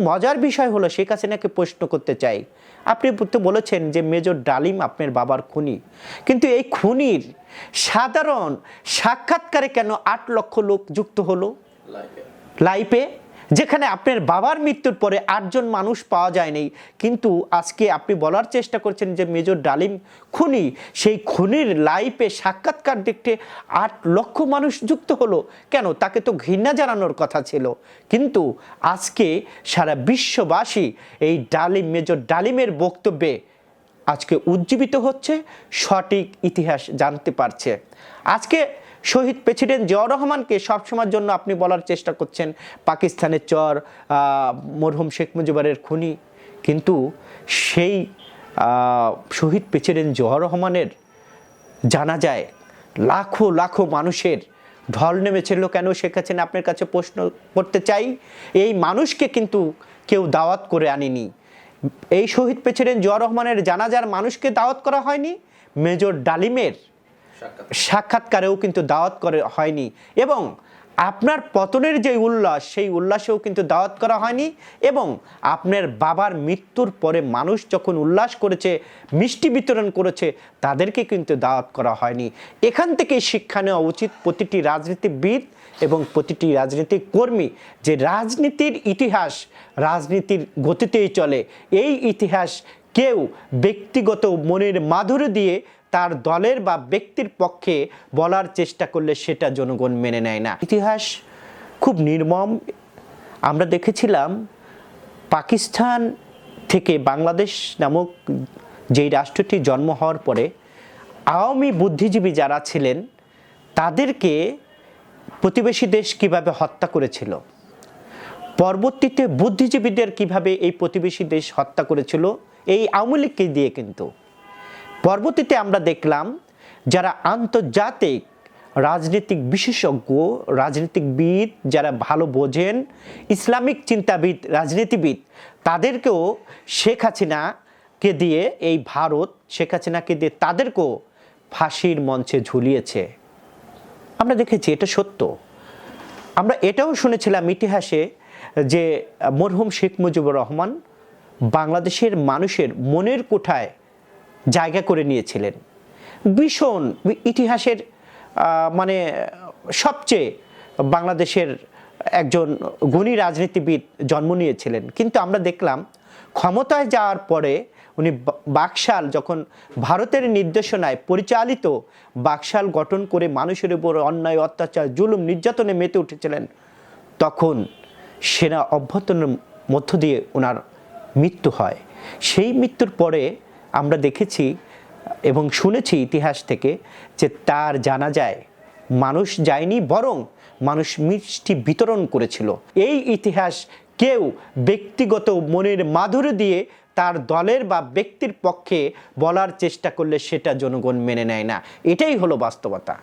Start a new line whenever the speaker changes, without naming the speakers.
মজার বিষয় হলো শেখ হাসিনাকে প্রশ্ন করতে চাই। আপনি তো বলেছেন যে মেজর ডালিম আপনার বাবার খুনি। কিন্তু এই খুনির সাধারণ সাক্ষাৎকারে কেন আট লক্ষ লোক যুক্ত হলো? লাইফে। যেখানে আপনার বাবার মৃত্যুর পরে আটজন মানুষ পাওয়া যায়নি। কিন্তু আজকে আপনি বলার চেষ্টা করছেন যে মেজর ডালিম খুনি, সেই খুনির লাইফে সাক্ষাৎকার দেখতে আট লক্ষ মানুষ যুক্ত হলো। কেন? তাকে তো ঘৃণা জানানোর কথা ছিল। কিন্তু আজকে সারা বিশ্ববাসী এই ডালিম, মেজর ডালিমের বক্তব্যে আজকে উজ্জীবিত হচ্ছে, সঠিক ইতিহাস জানতে পারছে। আজকে শহীদ প্রেসিডেন্ট জিয়াউর রহমানকে সবসময়ের জন্য আপনি বলার চেষ্টা করছেন, পাকিস্তানের চর মরহুম শেখ মুজিবুরের খুনি। কিন্তু সেই শহীদ প্রেসিডেন্ট জিয়াউর রহমানের জানা যায় লাখো লাখো মানুষের ঢল নেমেছিল। কেন শেখ আপনার কাছে প্রশ্ন করতে চাই? এই মানুষকে কিন্তু কেউ দাওয়াত করে আনেনি। এই শহীদ প্রেসিডেন্ট জিয়া রহমানের জানাজার মানুষকে দাওয়াত করা হয়নি? মেজর ডালিমের সাক্ষাৎকারেও কিন্তু দাওয়াত করে হয়নি। এবং আপনার পতনের যে উল্লাস, সেই উল্লাসেও কিন্তু দাওয়াত করা হয়নি। এবং আপনার বাবার মৃত্যুর পরে মানুষ যখন উল্লাস করেছে, মিষ্টি বিতরণ করেছে, তাদেরকে কিন্তু দাওয়াত করা হয়নি। এখান থেকে শিক্ষা নেওয়া উচিত প্রতিটি রাজনীতিবিদ এবং প্রতিটি রাজনীতিক কর্মী যে রাজনীতির ইতিহাস রাজনীতির গতিতেই চলে। এই ইতিহাস কেউ ব্যক্তিগত মনের মাধুরী দিয়ে তার দলের বা ব্যক্তির পক্ষে বলার চেষ্টা করলে সেটা জনগণ মেনে নেয় না। ইতিহাস খুব নির্মম। আমরা দেখেছিলাম পাকিস্তান থেকে বাংলাদেশ নামক যেই রাষ্ট্রটি জন্ম হওয়ার পরে আওয়ামী বুদ্ধিজীবী যারা ছিলেন, তাদেরকে প্রতিবেশী দেশ কীভাবে হত্যা করেছিল? পরবর্তীতে বুদ্ধিজীবীদের কীভাবে এই প্রতিবেশী দেশ হত্যা করেছিল? এই আওয়ামী লীগকে দিয়ে কিন্তু। পরবর্তীতে আমরা দেখলাম যারা আন্তর্জাতিক রাজনৈতিক বিশেষজ্ঞ রাজনীতিবিদ যারা ভালো বোঝেন, ইসলামিক চিন্তাবিদ, রাজনীতিবিদ, তাদেরকেও শেখ হাসিনাকে দিয়ে এই ভারত, শেখ হাসিনাকে দিয়ে তাদেরকেও ফাঁসির মঞ্চে ঝুলিয়েছে। আমরা দেখেছি এটা সত্য। আমরা এটাও শুনেছিলাম ইতিহাসে যে মরহুম শেখ মুজিবুর রহমান বাংলাদেশের মানুষের মনের কোঠায় জায়গা করে নিয়েছিলেন। ভীষণ ইতিহাসের মানে সবচেয়ে বাংলাদেশের একজন গুণী রাজনীতিবিদ জন্ম নিয়েছিলেন। কিন্তু আমরা দেখলাম ক্ষমতায় যাওয়ার পরে উনি বাকশাল যখন ভারতের নির্দেশনায় পরিচালিত বাকশাল গঠন করে মানুষের উপর অন্যায়, অত্যাচার, জুলুম, নির্যাতনে মেতে উঠেছিলেন, তখন সেনা অভ্যর্থনের মধ্য দিয়ে ওনার মৃত্যু হয়। সেই মৃত্যুর পরে আমরা দেখেছি এবং শুনেছি ইতিহাস থেকে যে তার জানা যায় মানুষ যায়নি, বরং মানুষ মিষ্টি বিতরণ করেছিল। এই ইতিহাস কেউ ব্যক্তিগত মনের মাধুরী দিয়ে তার দলের বা ব্যক্তির পক্ষে বলার চেষ্টা করলে সেটা জনগণ মেনে নেয় না। এটাই হলো বাস্তবতা।